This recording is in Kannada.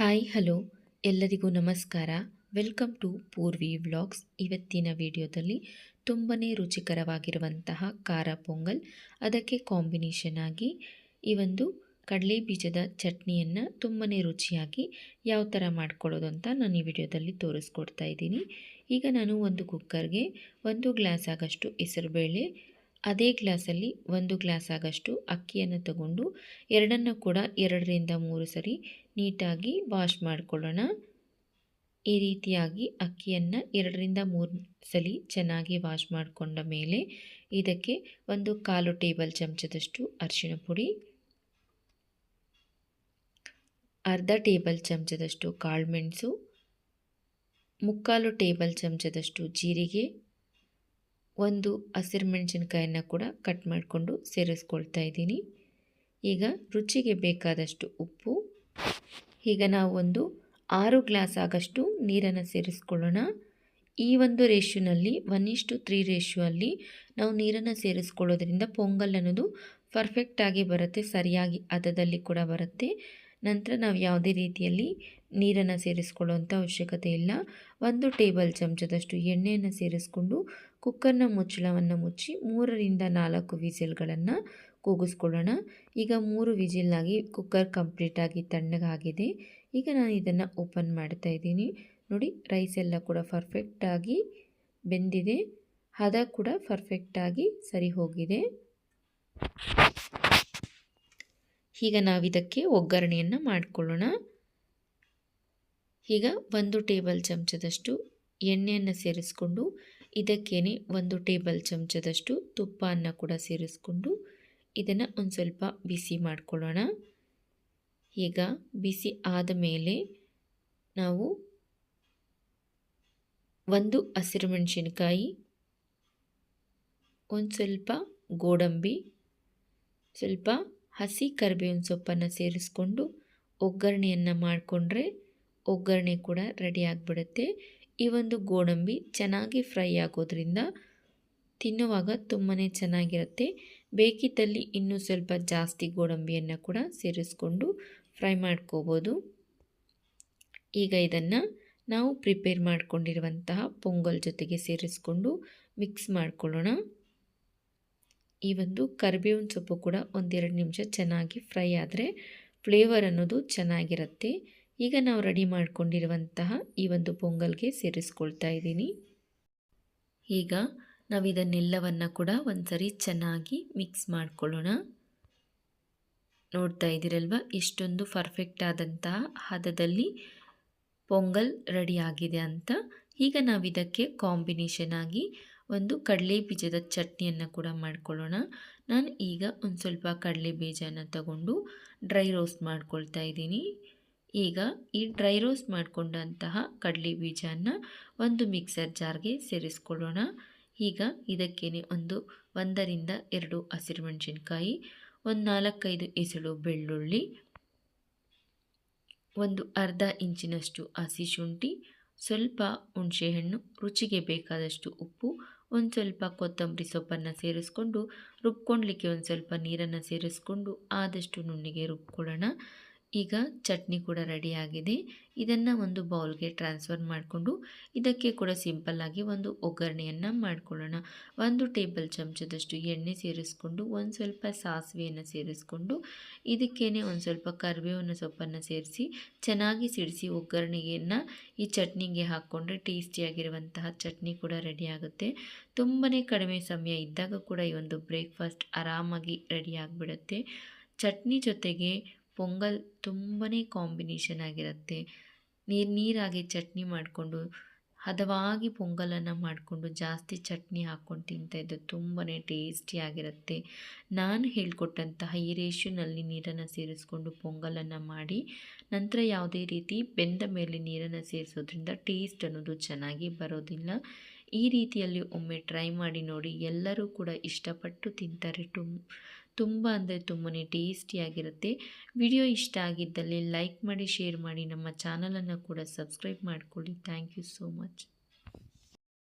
ಹಾಯ್ ಹಲೋ ಎಲ್ಲರಿಗೂ ನಮಸ್ಕಾರ. ವೆಲ್ಕಮ್ ಟು ಪೂರ್ವಿ ವ್ಲಾಗ್ಸ್ ಇವತ್ತಿನ ವಿಡಿಯೋದಲ್ಲಿ ತುಂಬಾ ರುಚಿಕರವಾಗಿರುವಂತಹ ಖಾರ ಪೊಂಗಲ್. ಅದಕ್ಕೆ ಕಾಂಬಿನೇಷನ್ ಆಗಿ ಈ ಒಂದು ಕಡಲೆ ಬೀಜದ ಚಟ್ನಿಯನ್ನು ತುಂಬಾ ರುಚಿಯಾಗಿ ಯಾವ ಥರ ಮಾಡ್ಕೊಳ್ಳೋದು ಅಂತ ನಾನು ಈ ವಿಡಿಯೋದಲ್ಲಿ ತೋರಿಸ್ಕೊಡ್ತಾ ಇದ್ದೀನಿ. ಈಗ ನಾನು ಒಂದು ಕುಕ್ಕರ್ಗೆ ಒಂದು ಗ್ಲಾಸ್ ಆಗಷ್ಟು ಹೆಸರುಬೇಳೆ ಅದೇ ಗ್ಲಾಸಲ್ಲಿ ಒಂದು ಗ್ಲಾಸ್ ಆಗಷ್ಟು ಅಕ್ಕಿಯನ್ನು ತಗೊಂಡು ಎರಡನ್ನು ಕೂಡ ಎರಡರಿಂದ ಮೂರು ಸರಿ ನೀಟಾಗಿ ವಾಶ್ ಮಾಡಿಕೊಳ್ಳೋಣ. ಈ ರೀತಿಯಾಗಿ ಅಕ್ಕಿಯನ್ನು ಎರಡರಿಂದ ಮೂರು ಸಲ ಚೆನ್ನಾಗಿ ವಾಶ್ ಮಾಡಿಕೊಂಡ ಮೇಲೆ ಇದಕ್ಕೆ ಒಂದು ಕಾಲು ಟೇಬಲ್ ಚಮಚದಷ್ಟು ಅರಿಶಿಣ ಪುಡಿ, ಅರ್ಧ ಟೇಬಲ್ ಚಮಚದಷ್ಟು ಕಾಳುಮೆಣಸು ಮುಕ್ಕಾಲು ಟೇಬಲ್ ಚಮಚದಷ್ಟು ಜೀರಿಗೆ ಒಂದು ಹಸಿರು ಮೆಣಸಿನ್ಕಾಯನ್ನು ಕೂಡ ಕಟ್ ಮಾಡಿಕೊಂಡು ಸೇರಿಸ್ಕೊಳ್ತಾ ಇದ್ದೀನಿ. ಈಗ ರುಚಿಗೆ ಬೇಕಾದಷ್ಟು ಉಪ್ಪು. ಈಗ ನಾವು ಒಂದು ಆರು ಗ್ಲಾಸ್ ಆಗಷ್ಟು ನೀರನ್ನು ಸೇರಿಸ್ಕೊಳ್ಳೋಣ. ಈ ಒಂದು ರೇಷ್ಯೂನಲ್ಲಿ ಒನ್ ಇಷ್ಟು ತ್ರೀ ರೇಷ್ಯೂ ಅಲ್ಲಿ ನಾವು ನೀರನ್ನು ಸೇರಿಸ್ಕೊಳ್ಳೋದ್ರಿಂದ ಪೊಂಗಲ್ ಅನ್ನೋದು ಪರ್ಫೆಕ್ಟಾಗಿ ಬರುತ್ತೆ, ಸರಿಯಾಗಿ ಹದದಲ್ಲಿ ಕೂಡ ಬರುತ್ತೆ. ನಂತರ ನಾವು ಯಾವುದೇ ರೀತಿಯಲ್ಲಿ ನೀರನ್ನು ಸೇರಿಸ್ಕೊಳ್ಳುವಂಥ ಅವಶ್ಯಕತೆ ಇಲ್ಲ. ಒಂದು ಟೇಬಲ್ ಚಮಚದಷ್ಟು ಎಣ್ಣೆಯನ್ನು ಸೇರಿಸ್ಕೊಂಡು ಕುಕ್ಕರ್ನ ಮುಚ್ಚಳವನ್ನು ಮುಚ್ಚಿ ಮೂರರಿಂದ ನಾಲ್ಕು ವಿಸಿಲ್ಗಳನ್ನು ಕೂಗಿಸ್ಕೊಳ್ಳೋಣ. ಈಗ ಮೂರು ವಿಜಿಲ್ನಾಗಿ ಕುಕ್ಕರ್ ಕಂಪ್ಲೀಟಾಗಿ ತಣ್ಣಗಾಗಿದೆ. ಈಗ ನಾನು ಇದನ್ನು ಓಪನ್ ಮಾಡ್ತಾ ಇದ್ದೀನಿ. ನೋಡಿ, ರೈಸ್ ಎಲ್ಲ ಕೂಡ ಪರ್ಫೆಕ್ಟಾಗಿ ಬೆಂದಿದೆ. ಹದ ಕೂಡ ಪರ್ಫೆಕ್ಟಾಗಿ ಸರಿ ಹೋಗಿದೆ ಈಗ ನಾವಿದಕ್ಕೆ ಒಗ್ಗರಣೆಯನ್ನು ಮಾಡಿಕೊಳ್ಳೋಣ. ಈಗ ಒಂದು ಟೇಬಲ್ ಚಮಚದಷ್ಟು ಎಣ್ಣೆಯನ್ನು ಸೇರಿಸ್ಕೊಂಡು ಇದಕ್ಕೇನೆ ಒಂದು ಟೇಬಲ್ ಚಮಚದಷ್ಟು ತುಪ್ಪವನ್ನು ಕೂಡ ಸೇರಿಸ್ಕೊಂಡು ಇದನ್ನು ಒಂದು ಸ್ವಲ್ಪ ಬಿಸಿ ಮಾಡಿಕೊಳ್ಳೋಣ. ಈಗ ಬಿಸಿ ಆದ ಮೇಲೆ ನಾವು ಒಂದು ಹಸಿರು ಮೆಣಸಿನ್ಕಾಯಿ, ಒಂದು ಸ್ವಲ್ಪ ಗೋಡಂಬಿ, ಸ್ವಲ್ಪ ಹಸಿ ಕರಿಬೇವಿನ ಸೊಪ್ಪನ್ನು ಸೇರಿಸ್ಕೊಂಡು ಒಗ್ಗರಣೆಯನ್ನು ಮಾಡಿಕೊಂಡ್ರೆ ಒಗ್ಗರಣೆ ಕೂಡ ರೆಡಿ ಆಗಿಬಿಡುತ್ತೆ. ಈ ಒಂದು ಗೋಡಂಬಿ ಚೆನ್ನಾಗಿ ಫ್ರೈ ಆಗೋದ್ರಿಂದ ತಿನ್ನುವಾಗ ತುಂಬಾ ಚೆನ್ನಾಗಿರುತ್ತೆ. ಬೇಕಿದ್ದಲ್ಲಿ ಇನ್ನೂ ಸ್ವಲ್ಪ ಜಾಸ್ತಿ ಗೋಡಂಬಿಯನ್ನು ಕೂಡ ಸೇರಿಸ್ಕೊಂಡು ಫ್ರೈ ಮಾಡ್ಕೋಬೋದು. ಈಗ ಇದನ್ನು ನಾವು ಪ್ರಿಪೇರ್ ಮಾಡಿಕೊಂಡಿರುವಂತಹ ಪೊಂಗಲ್ ಜೊತೆಗೆ ಸೇರಿಸ್ಕೊಂಡು ಮಿಕ್ಸ್ ಮಾಡ್ಕೊಳ್ಳೋಣ. ಈ ಒಂದು ಕರಿಬೇವಿನ ಸೊಪ್ಪು ಕೂಡ ಒಂದೆರಡು ನಿಮಿಷ ಚೆನ್ನಾಗಿ ಫ್ರೈ ಆದರೆ ಫ್ಲೇವರ್ ಅನ್ನೋದು ಚೆನ್ನಾಗಿರುತ್ತೆ. ಈಗ ನಾವು ರೆಡಿ ಮಾಡಿಕೊಂಡಿರುವಂತಹ ಈ ಒಂದು ಪೊಂಗಲ್ಗೆ ಸೇರಿಸ್ಕೊಳ್ತಾ ಇದ್ದೀನಿ. ಈಗ ನಾವು ಇದನ್ನೆಲ್ಲವನ್ನು ಕೂಡ ಒಂದ್ಸರಿ ಚೆನ್ನಾಗಿ ಮಿಕ್ಸ್ ಮಾಡ್ಕೊಳ್ಳೋಣ. ನೋಡ್ತಾ ಇದ್ದೀರಲ್ವ? ಎಷ್ಟೊಂದು ಪರ್ಫೆಕ್ಟ್ ಆದಂತಹ ಹದದಲ್ಲಿ ಪೊಂಗಲ್ ರೆಡಿ ಆಗಿದೆ ಅಂತ. ಈಗ ನಾವು ಇದಕ್ಕೆ ಕಾಂಬಿನೇಷನ್ ಆಗಿ ಒಂದು ಕಡಲೆ ಬೀಜದ ಚಟ್ನಿಯನ್ನು ಕೂಡ ಮಾಡ್ಕೊಳ್ಳೋಣ. ನಾನು ಈಗ ಒಂದು ಸ್ವಲ್ಪ ಕಡಲೆ ಬೀಜನ ತಗೊಂಡು ಡ್ರೈ ರೋಸ್ಟ್ ಮಾಡ್ಕೊಳ್ತಾ ಇದ್ದೀನಿ. ಈಗ ಈ ಡ್ರೈ ರೋಸ್ಟ್ ಮಾಡಿಕೊಂಡಂತಹ ಕಡಲೆ ಬೀಜನ ಒಂದು ಮಿಕ್ಸರ್ ಜಾರ್ಗೆ ಸೇರಿಸ್ಕೊಳ್ಳೋಣ. ಈಗ ಇದಕ್ಕೇನೆ ಒಂದು ಒಂದರಿಂದ ಎರಡು ಹಸಿರು ಮೆಣಸಿನ್ಕಾಯಿ, ಒಂದು ನಾಲ್ಕೈದು ಎಸಳು ಬೆಳ್ಳುಳ್ಳಿ, ಒಂದು ಅರ್ಧ ಇಂಚಿನಷ್ಟು ಹಸಿ ಶುಂಠಿ, ಸ್ವಲ್ಪ ಹುಣಸೆಹಣ್ಣು, ರುಚಿಗೆ ಬೇಕಾದಷ್ಟು ಉಪ್ಪು, ಒಂದು ಸ್ವಲ್ಪ ಕೊತ್ತಂಬರಿ ಸೊಪ್ಪನ್ನು ಸೇರಿಸ್ಕೊಂಡು ರುಬ್ಕೊಳ್ಲಿಕ್ಕೆ ಒಂದು ಸ್ವಲ್ಪ ನೀರನ್ನು ಸೇರಿಸ್ಕೊಂಡು ಆದಷ್ಟು ನುಣ್ಣಿಗೆ ರುಬ್ಕೊಳ್ಳೋಣ. ಈಗ ಚಟ್ನಿ ಕೂಡ ರೆಡಿಯಾಗಿದೆ ಇದನ್ನು ಒಂದು ಬೌಲ್ಗೆ ಟ್ರಾನ್ಸ್ಫರ್ ಮಾಡಿಕೊಂಡು ಇದಕ್ಕೆ ಕೂಡ ಸಿಂಪಲ್ಲಾಗಿ ಒಂದು ಒಗ್ಗರಣೆಯನ್ನು ಮಾಡಿಕೊಳ್ಳೋಣ. ಒಂದು ಟೇಬಲ್ ಚಮಚದಷ್ಟು ಎಣ್ಣೆ ಸೇರಿಸ್ಕೊಂಡು, ಒಂದು ಸ್ವಲ್ಪ ಸಾಸಿವೆಯನ್ನು ಸೇರಿಸ್ಕೊಂಡು, ಇದಕ್ಕೇನೆ ಒಂದು ಸ್ವಲ್ಪ ಕರಿಬೇವಿನ ಸೊಪ್ಪನ್ನು ಸೇರಿಸಿ, ಚೆನ್ನಾಗಿ ಸಿಡಿಸಿ ಒಗ್ಗರಣೆಯನ್ನು ಈ ಚಟ್ನಿಗೆ ಹಾಕ್ಕೊಂಡ್ರೆ ಟೇಸ್ಟಿಯಾಗಿರುವಂತಹ ಚಟ್ನಿ ಕೂಡ ರೆಡಿಯಾಗುತ್ತೆ ತುಂಬಾ ಕಡಿಮೆ ಸಮಯ ಇದ್ದಾಗ ಕೂಡ ಈ ಒಂದು ಬ್ರೇಕ್ಫಾಸ್ಟ್ ಆರಾಮಾಗಿ ರೆಡಿ ಆಗಿಬಿಡುತ್ತೆ. ಚಟ್ನಿ ಜೊತೆಗೆ ಪೊಂಗಲ್ ತುಂಬಾ ಕಾಂಬಿನೇಷನ್ ಆಗಿರುತ್ತೆ. ನೀರು ನೀರಾಗಿ ಚಟ್ನಿ ಮಾಡಿಕೊಂಡು, ಹದವಾಗಿ ಪೊಂಗಲನ್ನು ಮಾಡಿಕೊಂಡು ಜಾಸ್ತಿ ಚಟ್ನಿ ಹಾಕ್ಕೊಂಡು ತಿಂತಾಯಿದ್ದು ತುಂಬಾ ಟೇಸ್ಟಿಯಾಗಿರುತ್ತೆ ನಾನು ಹೇಳ್ಕೊಟ್ಟಂತಹ ಈ ರೇಷ್ಯೂನಲ್ಲಿ ನೀರನ್ನು ಸೇರಿಸ್ಕೊಂಡು ಪೊಂಗಲನ್ನು ಮಾಡಿ, ನಂತರ ಯಾವುದೇ ರೀತಿ ಬೆಂದ ಮೇಲೆ ನೀರನ್ನು ಸೇರಿಸೋದ್ರಿಂದ ಟೇಸ್ಟ್ ಅನ್ನೋದು ಚೆನ್ನಾಗಿ ಬರೋದಿಲ್ಲ. ಈ ರೀತಿಯಲ್ಲಿ ಒಮ್ಮೆ ಟ್ರೈ ಮಾಡಿ ನೋಡಿ, ಎಲ್ಲರೂ ಕೂಡ ಇಷ್ಟಪಟ್ಟು ತಿಂತಾರೆ. ಟುಮ್ ತುಂಬ ಅಂದರೆ ತುಂಬಾ ಟೇಸ್ಟಿಯಾಗಿರುತ್ತೆ. ವಿಡಿಯೋ ಇಷ್ಟ ಆಗಿದ್ದಲ್ಲಿ ಲೈಕ್ ಮಾಡಿ, ಶೇರ್ ಮಾಡಿ, ನಮ್ಮ ಚಾನಲನ್ನು ಕೂಡ ಸಬ್ಸ್ಕ್ರೈಬ್ ಮಾಡಿಕೊಳ್ಳಿ. Thank you so much.